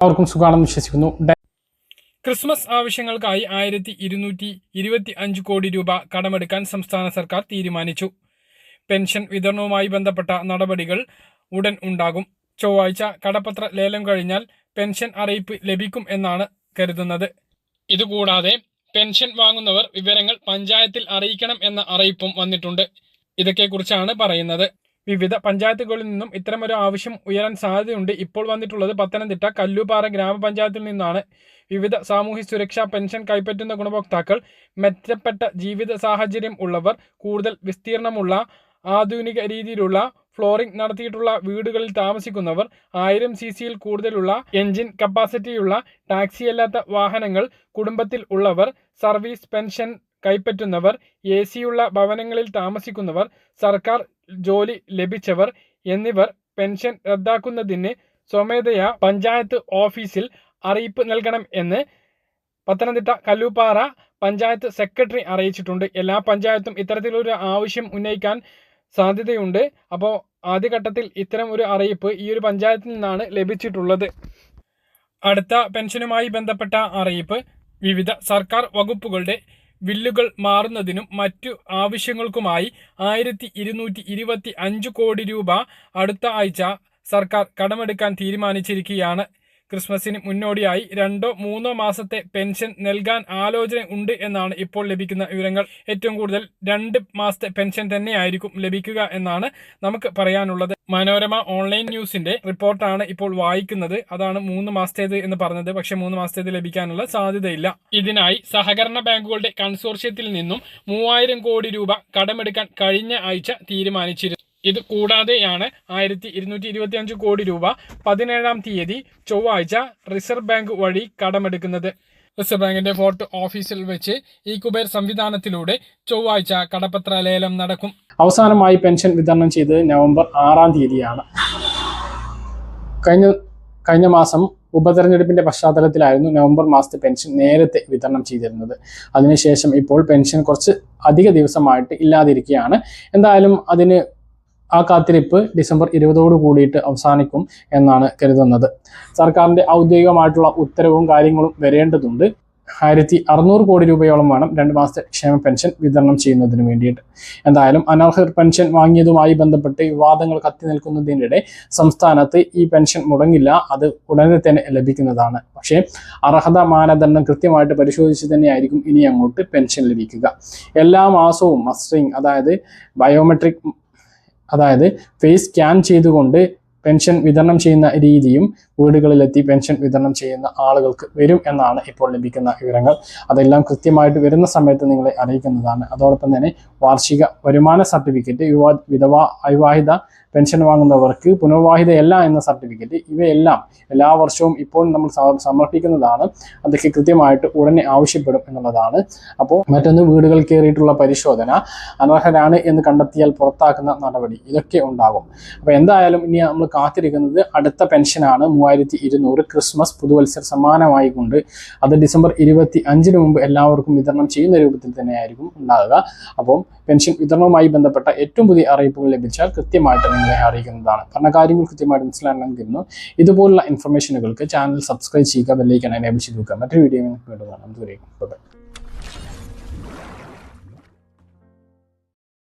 അവർക്കും സുഖമാണെന്ന് വിശ്വസിക്കുന്നു. ക്രിസ്മസ് ആവശ്യങ്ങൾക്കായി ആയിരത്തി ഇരുന്നൂറ്റി ഇരുപത്തി അഞ്ച് കോടി രൂപ കടമെടുക്കാൻ സംസ്ഥാന സർക്കാർ തീരുമാനിച്ചു. പെൻഷൻ വിതരണവുമായി ബന്ധപ്പെട്ട നടപടികൾ ഉടൻ ഉണ്ടാകും. ചൊവ്വാഴ്ച കടപ്പത്ര ലേലം കഴിഞ്ഞാൽ പെൻഷൻ അറിയിപ്പ് ലഭിക്കും എന്നാണ് കരുതുന്നത്. ഇതുകൂടാതെ പെൻഷൻ വാങ്ങുന്നവർ വിവരങ്ങൾ പഞ്ചായത്തിൽ അറിയിക്കണം എന്ന അറിയിപ്പും വന്നിട്ടുണ്ട്. ഇതൊക്കെക്കുറിച്ചാണ് പറയുന്നത്. വിവിധ പഞ്ചായത്തുകളിൽ നിന്നും ഇത്തരമൊരു ആവശ്യം ഉയരാൻ സാധ്യതയുണ്ട്. ഇപ്പോൾ വന്നിട്ടുള്ളത് പത്തനംതിട്ട കല്ലുപാറ ഗ്രാമപഞ്ചായത്തിൽ നിന്നാണ്. വിവിധ സാമൂഹ്യ സുരക്ഷാ പെൻഷൻ കൈപ്പറ്റുന്ന ഗുണഭോക്താക്കൾ മെച്ചപ്പെട്ട ജീവിത സാഹചര്യം ഉള്ളവർ കൂടുതൽ വിസ്തീർണമുള്ള ആധുനിക രീതിയിലുള്ള ഫ്ലോറിംഗ് നടത്തിയിട്ടുള്ള വീടുകളിൽ താമസിക്കുന്നവർ ആയിരം സി സിയിൽ കൂടുതലുള്ള എഞ്ചിൻ കപ്പാസിറ്റിയുള്ള ടാക്സി അല്ലാത്ത വാഹനങ്ങൾ കുടുംബത്തിൽ ഉള്ളവർ സർവീസ് പെൻഷൻ കൈപ്പറ്റുന്നവർ എ സിയുള്ള ഭവനങ്ങളിൽ താമസിക്കുന്നവർ സർക്കാർ ജോലി ലഭിച്ചവർ എന്നിവർ പെൻഷൻ റദ്ദാക്കുന്നതിന് സ്വമേധയാ പഞ്ചായത്ത് ഓഫീസിൽ അറിയിപ്പ് നൽകണം എന്ന് പത്തനംതിട്ട കല്ലൂപ്പാറ പഞ്ചായത്ത് സെക്രട്ടറി അറിയിച്ചിട്ടുണ്ട്. എല്ലാ പഞ്ചായത്തും ഇത്തരത്തിലൊരു ആവശ്യം ഉന്നയിക്കാൻ സാധ്യതയുണ്ട്. അപ്പോൾ ആദ്യഘട്ടത്തിൽ ഇത്തരം ഒരു അറിയിപ്പ് ഈ ഒരു പഞ്ചായത്തിൽ നിന്നാണ് ലഭിച്ചിട്ടുള്ളത്. അടുത്ത പെൻഷനുമായി ബന്ധപ്പെട്ട അറിയിപ്പ്. വിവിധ സർക്കാർ വകുപ്പുകളുടെ ബില്ലുകൾ മാറുന്നതിനും മറ്റു ആവശ്യങ്ങൾക്കുമായി ആയിരത്തി ഇരുന്നൂറ്റി ഇരുപത്തി അഞ്ച് കോടി രൂപ അടുത്ത ആഴ്ച സർക്കാർ കടമെടുക്കാൻ തീരുമാനിച്ചിരിക്കുകയാണ്. ക്രിസ്മസിന് മുന്നോടിയായി രണ്ടോ മൂന്നോ മാസത്തെ പെൻഷൻ നൽകാൻ ആലോചന ഉണ്ട് എന്നാണ് ഇപ്പോൾ ലഭിക്കുന്ന വിവരങ്ങൾ. ഏറ്റവും കൂടുതൽ രണ്ട് മാസത്തെ പെൻഷൻ തന്നെയായിരിക്കും ലഭിക്കുക എന്നാണ് നമുക്ക് പറയാനുള്ളത്. മനോരമ ഓൺലൈൻ ന്യൂസിന്റെ റിപ്പോർട്ടാണ് ഇപ്പോൾ വായിക്കുന്നത്. അതാണ് മൂന്ന് മാസത്തേത് എന്ന് പറഞ്ഞത്. പക്ഷെ മൂന്ന് മാസത്തേത് ലഭിക്കാനുള്ള സാധ്യതയില്ല. ഇതിനായി സഹകരണ ബാങ്കുകളുടെ കൺസോർഷ്യത്തിൽ നിന്നും മൂവായിരം കോടി രൂപ കടമെടുക്കാൻ കഴിഞ്ഞ ആഴ്ച തീരുമാനിച്ചിരുന്നു. ഇത് കൂടാതെയാണ് ആയിരത്തി ഇരുന്നൂറ്റി ഇരുപത്തി അഞ്ച് കോടി രൂപ പതിനേഴാം തീയതി ചൊവ്വാഴ്ച റിസർവ് ബാങ്ക് വഴി കടമെടുക്കുന്നത്. റിസർവ് ബാങ്കിന്റെ ഫോർട്ട് ഓഫീസിൽ വെച്ച് ഈ കുബേർ സംവിധാനത്തിലൂടെ ചൊവ്വാഴ്ച കടപ്പത്ര ലേലം നടക്കും. അവസാനമായി പെൻഷൻ വിതരണം ചെയ്തത് നവംബർ ആറാം തീയതിയാണ്. കഴിഞ്ഞ കഴിഞ്ഞ മാസം ഉപതെരഞ്ഞെടുപ്പിന്റെ പശ്ചാത്തലത്തിലായിരുന്നു നവംബർ മാസത്തെ പെൻഷൻ നേരത്തെ വിതരണം ചെയ്തിരുന്നത്. അതിനുശേഷം ഇപ്പോൾ പെൻഷൻ കുറച്ച് അധിക ദിവസമായിട്ട് ഇല്ലാതിരിക്കുകയാണ്. എന്തായാലും അതിന് ആ കാത്തിരിപ്പ് ഡിസംബർ ഇരുപതോട് കൂടിയിട്ട് അവസാനിക്കും എന്നാണ് കരുതുന്നത്. സർക്കാരിന്റെ ഔദ്യോഗികമായിട്ടുള്ള ഉത്തരവും കാര്യങ്ങളും വരേണ്ടതുണ്ട്. ആയിരത്തി അറുന്നൂറ് കോടി രൂപയോളം വേണം രണ്ട് മാസത്തെ ക്ഷേമ പെൻഷൻ വിതരണം ചെയ്യുന്നതിന് വേണ്ടിയിട്ട്. എന്തായാലും അനർഹർ പെൻഷൻ വാങ്ങിയതുമായി ബന്ധപ്പെട്ട് വിവാദങ്ങൾ കത്തി നിൽക്കുന്നതിനിടെ സംസ്ഥാനത്ത് ഈ പെൻഷൻ മുടങ്ങില്ല. അത് ഉടനെ തന്നെ ലഭിക്കുന്നതാണ്. പക്ഷേ അർഹത മാനദണ്ഡം കൃത്യമായിട്ട് പരിശോധിച്ച് തന്നെയായിരിക്കും ഇനി അങ്ങോട്ട് പെൻഷൻ ലഭിക്കുക. എല്ലാ മാസവും മസ്റ്ററിങ് അതായത് ബയോമെട്രിക് അതായത് ഫേസ് സ്കാൻ ചെയ്തുകൊണ്ട് പെൻഷൻ വിതരണം ചെയ്യുന്ന രീതിയും വീടുകളിലെത്തി പെൻഷൻ വിതരണം ചെയ്യുന്ന ആളുകൾക്ക് വരും എന്നാണ് ഇപ്പോൾ ലഭിക്കുന്ന വിവരങ്ങൾ. അതെല്ലാം കൃത്യമായിട്ട് വരുന്ന സമയത്ത് നിങ്ങളെ അറിയിക്കുന്നതാണ്. അതോടൊപ്പം തന്നെ വാർഷിക വരുമാന സർട്ടിഫിക്കറ്റ് യുവാ വിധവ അവിവാഹിത പെൻഷൻ വാങ്ങുന്നവർക്ക് പുനർവാഹിതയല്ല എന്ന സർട്ടിഫിക്കറ്റ് ഇവയെല്ലാം എല്ലാ വർഷവും ഇപ്പോൾ നമ്മൾ സമർപ്പിക്കുന്നതാണ്. അതൊക്കെ കൃത്യമായിട്ട് ഉടനെ ആവശ്യപ്പെടും എന്നുള്ളതാണ്. അപ്പോൾ മറ്റൊന്ന് വീടുകൾ കയറിയിട്ടുള്ള പരിശോധന അനർഹരാണ് എന്ന് കണ്ടെത്തിയാൽ പുറത്താക്കുന്ന നടപടി ഇതൊക്കെ ഉണ്ടാകും. അപ്പോൾ എന്തായാലും ഇനി നമ്മൾ കാത്തിരിക്കുന്നത് അടുത്ത പെൻഷനാണ് മൂവായിരത്തി ഇരുന്നൂറ് ക്രിസ്മസ് പുതുവത്സര സമ്മാനമായി കൊണ്ട് അത് ഡിസംബർ ഇരുപത്തി അഞ്ചിന് മുമ്പ് എല്ലാവർക്കും വിതരണം ചെയ്യുന്ന രൂപത്തിൽ തന്നെയായിരിക്കും ഉണ്ടാകുക അപ്പം പെൻഷൻ വിതരണവുമായി ബന്ധപ്പെട്ട ഏറ്റവും പുതിയ അറിയിപ്പുകൾ ലഭിച്ചാൽ കൃത്യമായിട്ട് നിങ്ങളെ അറിയിക്കുന്നതാണ്. കാരണം കാര്യങ്ങൾ കൃത്യമായിട്ട് മനസ്സിലാണെന്ന് ഇതുപോലുള്ള ഇൻഫർമേഷനുകൾക്ക് ചാനൽ സബ്സ്ക്രൈബ് ചെയ്യുക ബെല്ലൈക്കൻ എനേബിൾ ചെയ്ത് വെക്കുക. മറ്റൊരു വീഡിയോ വീണ്ടും കാണാം. ദൂരേക്കും